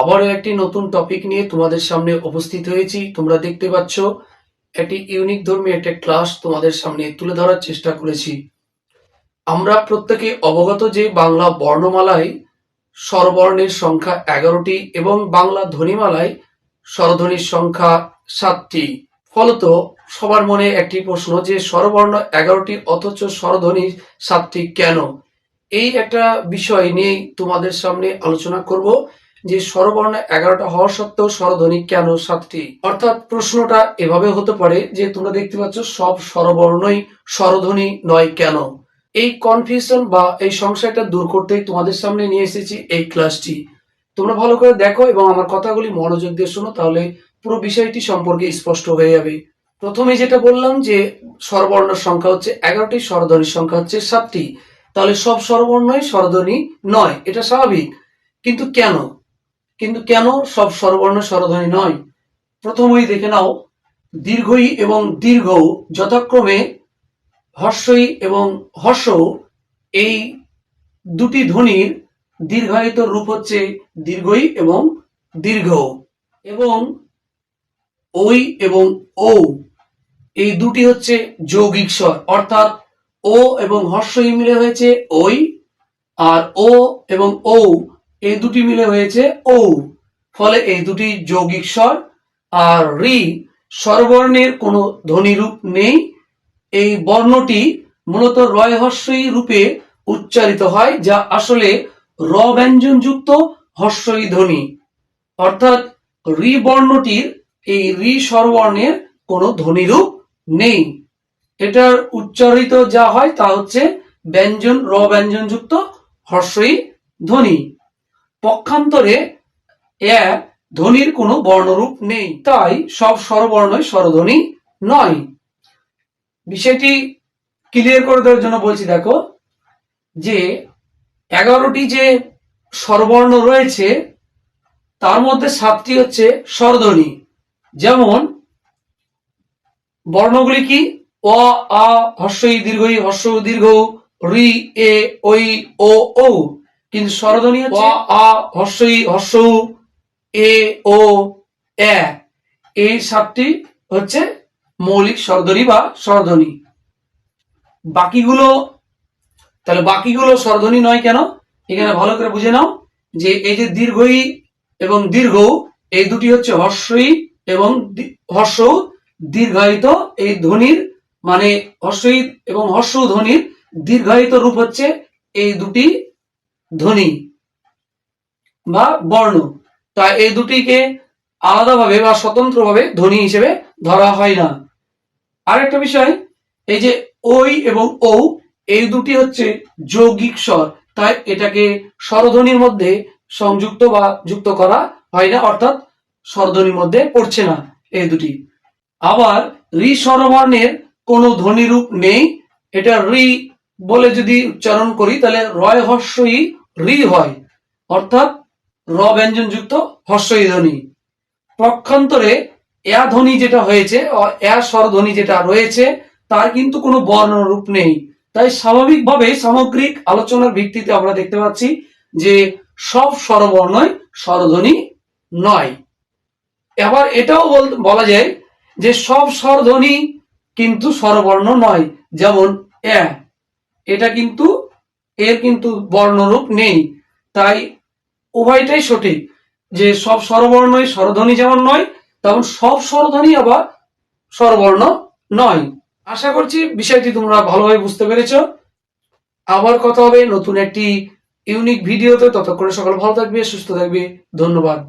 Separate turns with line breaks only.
আবারও একটি নতুন টপিক নিয়ে তোমাদের সামনে উপস্থিত হয়েছি। তোমরা দেখতে পাচ্ছ, একটি ইউনিক ধর্মী একটা ক্লাস তোমাদের সামনে তুলে ধরার চেষ্টা করেছি। আমরা প্রত্যেকে অবগত যে বাংলা বর্ণমালায় স্বরবর্ণের সংখ্যা এগারোটি এবং বাংলা ধ্বনিমালায় স্বরধ্বনির সংখ্যা সাতটি। ফলত সবার মনে একটি প্রশ্ন যে স্বরবর্ণ এগারোটি অথচ স্বরধ্বনি সাতটি কেন? এই একটা বিষয় নিয়েই তোমাদের সামনে আলোচনা করব। যে স্বরবর্ণ এগারোটা হওয়ার সত্ত্বেও স্বরধ্বনি কেন সাতটি? অর্থাৎ প্রশ্নটা এভাবে হতে পারে যে তোমরা দেখতে পাচ্ছ সব স্বরবর্ণই স্বরধ্বনি নয় কেন? এই কনফিউশন বা এই সংশয়টা দূর করতেই তোমাদের সামনে নিয়ে এসেছি এই ক্লাসটি তোমরা ভালো করে দেখো এবং আমার কথাগুলি মনোযোগ দিয়ে শোনো, তাহলে পুরো বিষয়টি সম্পর্কে স্পষ্ট হয়ে যাবে। প্রথমে যেটা বললাম যে স্বরবর্ণের সংখ্যা হচ্ছে এগারোটি, স্বরধ্বনির সংখ্যা হচ্ছে সাতটি। তাহলে সব স্বরবর্ণই স্বরধ্বনি নয়, এটা স্বাভাবিক। কিন্তু কেন? কিন্তু কেন সব স্বরবর্ণ স্বরধ্বনি নয়? প্রথমেই দেখে নাও, দীর্ঘই এবং দীর্ঘ যথাক্রমে হর্ষই এবং হর্ষ এই দুটি ধ্বনির দীর্ঘায়িত রূপ হচ্ছে দীর্ঘই এবং দীর্ঘ এবং ওই এবং ও এই দুটি হচ্ছে যৌগিক স্বর, অর্থাৎ ও এবং হর্ষই মিলে হয়েছে ওই আর ও এবং ও এই দুটি মিলে হয়েছে ও ফলে এই দুটি যৌগিক স্বর আর রি স্বরবর্ণের কোনো ধ্বনিরূপ নেই। এই বর্ণটি মূলত রয় হর্ষই রূপে উচ্চারিত হয়, যা আসলে র ব্যঞ্জন যুক্ত হর্ষই ধ্বনি। অর্থাৎ রি বর্ণটির এই রি স্বরবর্ণের কোনো ধ্বনিরূপ নেই। এটার উচ্চারিত যা হয় তা হচ্ছে ব্যঞ্জন র ব্যঞ্জন যুক্ত হর্ষই ধ্বনি। পক্ষান্তরে এ ধ্বনির কোনো বর্ণরূপ নেই। তাই সব স্বরবর্ণই স্বরধ্বনি নয়। বিষয়টি ক্লিয়ার করে দেওয়ার জন্য বলছি, দেখো, যে এগারোটি যে স্বরবর্ণ রয়েছে, তার মধ্যে সাতটি হচ্ছে স্বরধ্বনি। যেমন, বর্ণগুলি কি? অ, আ, হর্ষই দীর্ঘই, হর্ষ দীর্ঘ রি, এ ওই ও ও কিন্তু স্বরধ্বনি হচ্ছে আ, হর্ষই, হর্ষ, এ, ও, এ। এই সাতটি হচ্ছে মৌলিক স্বরধ্বনি বা স্বরধ্বনি। বাকিগুলো, তাহলে বাকিগুলো স্বরধ্বনি নয় কেন? এখানে ভালো করে বুঝে নাও যে এই যে দীর্ঘই এবং দীর্ঘ, এই দুটি হচ্ছে হর্ষই এবং হর্ষ। দীর্ঘায়িত এই ধ্বনির মানে হর্ষই এবং হর্ষ ধ্বনির দীর্ঘায়িত রূপ হচ্ছে এই দুটি ধ্বনি বা বর্ণ। তাই এই দুটিকে আলাদাভাবে বা স্বতন্ত্রভাবে ধ্বনি হিসেবে ধরা হয় না। আরেকটা বিষয়, এই যে ওই এবং ও এই দুটি হচ্ছে যৌগিক স্বর। তাই এটাকে স্বরধ্বনির মধ্যে সংযুক্ত বা যুক্ত করা হয় না, অর্থাৎ স্বরধ্বনির মধ্যে পড়ছে না এই দুটি। আবার রি স্বরবর্ণের কোনো ধ্বনিরূপ নেই। এটা রি বলে যদি উচ্চারণ করি, তাহলে রয় হর্ষই রি হয়। অর্থাৎ র ব্যঞ্জন যুক্ত হর্ষই ধ্বনি। পক্ষান্তরে এ ধ্বনি যেটা হয়েছে এ স্বরধ্বনি যেটা রয়েছে, তার কিন্তু কোনো বর্ণরূপ নেই। তাই স্বাভাবিকভাবে সামগ্রিক আলোচনার ভিত্তিতে আমরা দেখতে পাচ্ছি যে সব স্বরবর্ণই স্বরধ্বনি নয়। এবার এটাও বল- বলা যায় যে সব স্বরধ্বনি কিন্তু স্বরবর্ণ নয়, যেমন এ। এটা কিন্তু এর কিন্তু বর্ণরূপ নেই। তাই উভয়টাই সঠিক যে সব স্বরবর্ণই স্বরধ্বনি যেমন নয়, তেমন সব স্বরধ্বনি আবার স্বরবর্ণ নয়। আশা করছি বিষয়টি তোমরা ভালোভাবে বুঝতে পেরেছ। আবার কথা হবে নতুন একটি ইউনিক ভিডিওতে। ততক্ষণে সকল ভালো থাকবে, সুস্থ থাকবে। ধন্যবাদ।